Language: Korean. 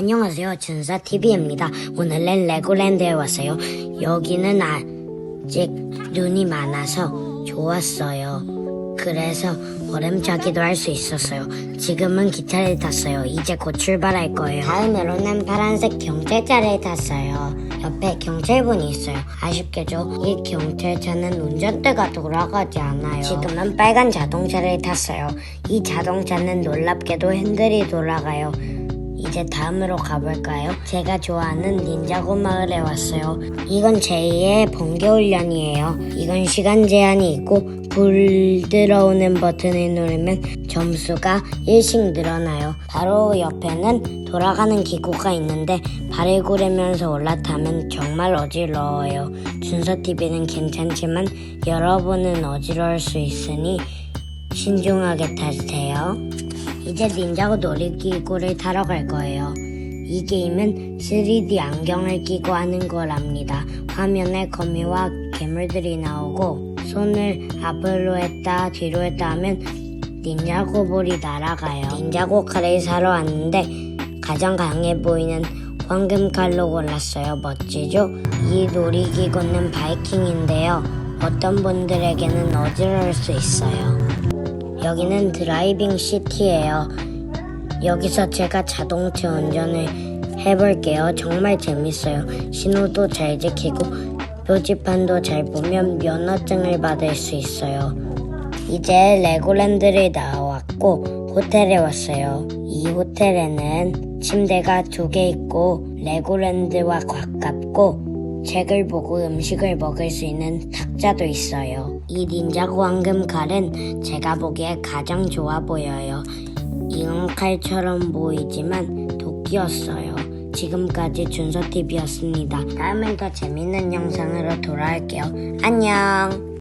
안녕하세요. 준사TV입니다. 오늘은 레고랜드에 왔어요. 여기는 아직 눈이 많아서 좋았어요. 그래서 얼음차기도 할 수 있었어요. 지금은 기차를 탔어요. 이제 곧 출발할 거예요. 다음으로는 파란색 경찰차를 탔어요. 옆에 경찰분이 있어요. 아쉽게도 이 경찰차는 운전대가 돌아가지 않아요. 지금은 빨간 자동차를 탔어요. 이 자동차는 놀랍게도 핸들이 돌아가요. 이제 다음으로 가볼까요? 제가 좋아하는 닌자고 마을에 왔어요. 이건 제2의 번개훈련이에요. 이건 시간 제한이 있고 불 들어오는 버튼을 누르면 점수가 1씩 늘어나요. 바로 옆에는 돌아가는 기구가 있는데 발을 구르면서 올라타면 정말 어지러워요. 준서TV는 괜찮지만 여러분은 어지러울 수 있으니 신중하게 타세요. 이제 닌자고 놀이기구를 타러 갈 거예요. 이 게임은 3D 안경을 끼고 하는 거랍니다. 화면에 거미와 괴물들이 나오고 손을 앞으로 했다 뒤로 했다 하면 닌자고 볼이 날아가요. 닌자고 칼을 사러 왔는데 가장 강해 보이는 황금 칼로 골랐어요. 멋지죠? 이 놀이기구는 바이킹인데요. 어떤 분들에게는 어지러울 수 있어요. 여기는 드라이빙 시티예요. 여기서 제가 자동차 운전을 해볼게요. 정말 재밌어요. 신호도 잘 지키고 표지판도 잘 보면 면허증을 받을 수 있어요. 이제 레고랜드를 나왔고 호텔에 왔어요. 이 호텔에는 침대가 두 개 있고 레고랜드와 가깝고 책을 보고 음식을 먹을 수 있는 탁 자도 있어요. 이 닌자고 황금 칼은 제가 보기에 가장 좋아 보여요. 이건 칼처럼 보이지만 도끼였어요. 지금까지 준서TV였습니다. 다음엔 더 재밌는 영상으로 돌아올게요. 안녕!